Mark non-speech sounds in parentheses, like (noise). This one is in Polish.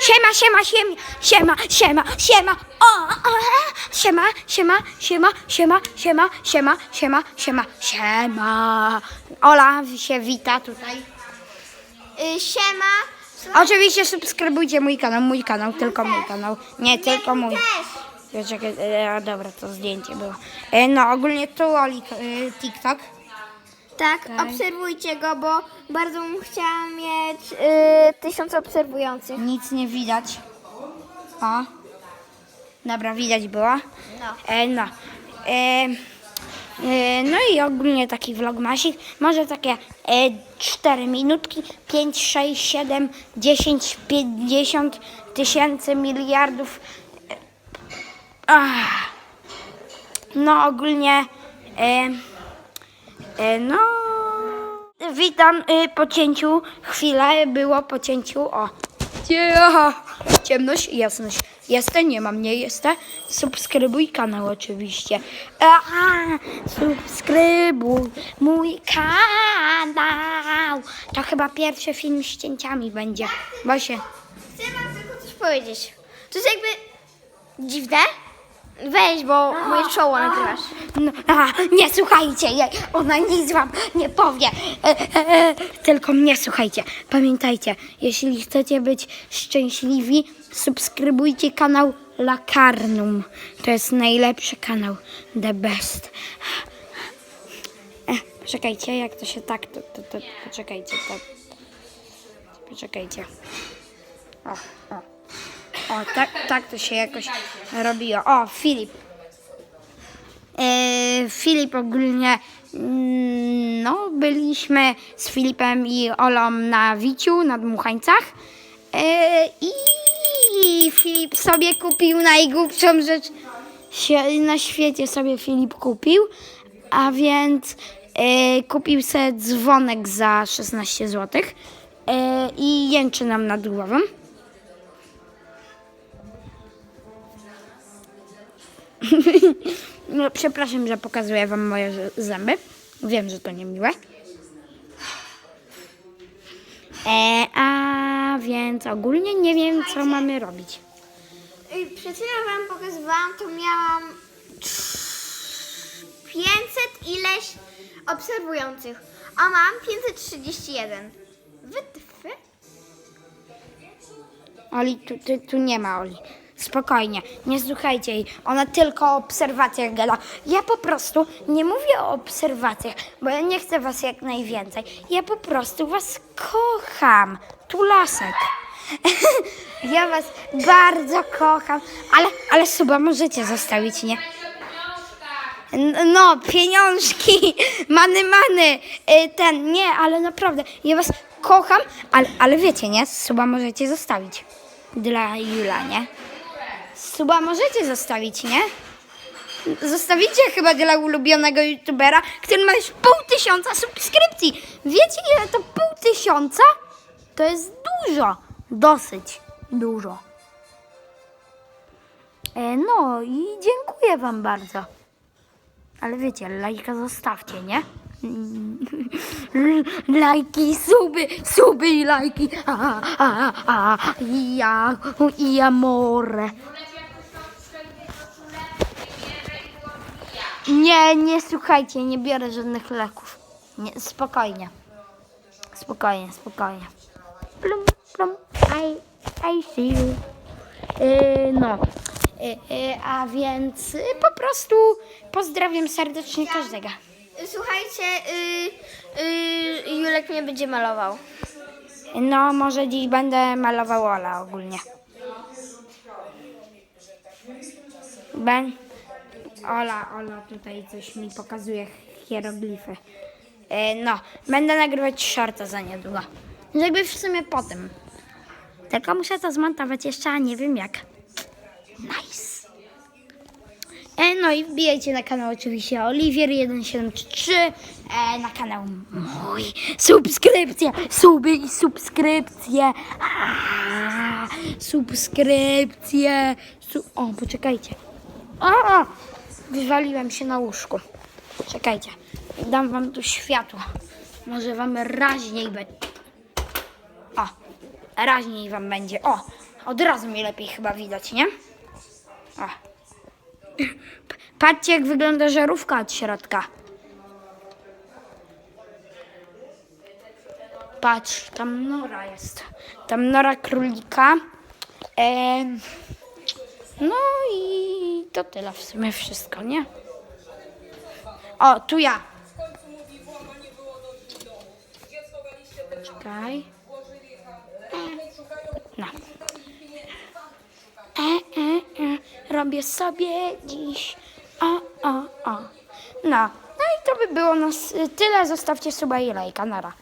Siema, siema, siema, siema, siema, siema, o, o, siema, siema, siema, siema, siema, siema, siema, siema, siema. Ola się wita tutaj. Y, siema. Oczywiście subskrybujcie mój kanał, mój kanał, tylko mój kanał. Nie, tylko mój. Też. Czekaj, e, dobra, to zdjęcie było. E, no, ogólnie tu Oli e, TikTok. Tak, obserwujcie go, bo bardzo bym chciała mieć y, tysiąc obserwujących. Nic nie widać. O. Dobra, widać było. No. E, no. E, e, no i ogólnie taki vlogmasik. Może takie e, 4 minutki, 5, 6, 7, 10, 50 tysięcy miliardów. E, ach. No ogólnie e, no witam e, po cięciu. Chwilę było po cięciu. O. Ciemność i jasność. Jestem, nie mam, nie jestem. Subskrybuj kanał oczywiście. A, subskrybuj mój kanał. To chyba pierwszy film z cięciami będzie. Bo się... Chcę wam tylko coś powiedzieć. To jest jakby dziwne. Weź, bo moje czoło nagrywasz. No, a, nie słuchajcie jej, ona nic wam nie powie. E, e, e, tylko mnie słuchajcie. Pamiętajcie, jeśli chcecie być szczęśliwi, subskrybujcie kanał Lakarnum. To jest najlepszy kanał. The best. E, poczekajcie, jak to się tak, to, to, to poczekajcie, to, poczekajcie. O, o. O, tak, tak to się jakoś robiło. O, Filip. E, Filip ogólnie, mm, no, byliśmy z Filipem i Olą na Wiciu, na Dmuchańcach e, i Filip sobie kupił najgłupszą rzecz na świecie sobie Filip kupił, a więc e, kupił sobie dzwonek za 16 zł i jęczy nam nad głową. (laughs) No, przepraszam, że pokazuję wam moje zęby. Wiem, że to niemiłe. E, a więc ogólnie nie wiem, co mamy robić. Y, Przed chwilą wam pokazywałam, to miałam 500 ileś obserwujących. A mam 531. Wytwy? Oli, tu, tu, tu nie ma Oli. Spokojnie, nie słuchajcie jej. Ona tylko o obserwacjach gada. Ja po prostu nie mówię o obserwacjach, bo ja nie chcę was jak najwięcej. Ja po prostu was kocham. Tu lasek. (laughs) ja was bardzo kocham, ale, ale suba możecie zostawić, nie? No, pieniążki, (laughs) many, many, y, ten, nie, ale naprawdę, ja was kocham, ale, ale wiecie, nie, suba możecie zostawić dla Jula, nie? Suba możecie zostawić, nie? Zostawicie chyba dla ulubionego youtubera, który ma już pół tysiąca subskrypcji. Wiecie, ile to pół tysiąca? To jest dużo, dosyć dużo. E, no i dziękuję wam bardzo. Ale wiecie, lajka zostawcie, nie? (laughs) Lajki, suby, suby i lajki. A, a, a, i ja, i amore. Nie, nie słuchajcie, nie biorę żadnych leków. Nie, spokojnie. Spokojnie, spokojnie. Plum, plum, I, I see you. Yy, no. Yy, yy, a więc yy, po prostu pozdrawiam serdecznie każdego. Y, Słuchajcie, y, y, Julek mnie będzie malował. No, może dziś będę malował Ola ogólnie. Ben. Ola, Ola tutaj coś mi pokazuje hieroglify. E, no, będę nagrywać shorta za niedługo. Jakby w sumie potem. Tylko muszę to zmontować jeszcze, a nie wiem jak. Nice. E, no i wbijajcie na kanał oczywiście Oliwier173, e, na kanał mój, subskrypcje, suby i subskrypcje, subskrypcje, su o poczekajcie, a, wywaliłem się na łóżku, czekajcie, dam wam tu światło, może wam raźniej będzie, o, raźniej wam będzie, o, od razu mi lepiej chyba widać, nie? O. Patrzcie, jak wygląda żarówka od środka. Patrz, tam nora jest. Tam nora królika. Em, no i to tyle w sumie wszystko, nie? O, tu ja. Czekaj. No. E, e, e, robię sobie dziś. O, o, o. No. No i to by było nas tyle. Zostawcie suba i lajka. Nara.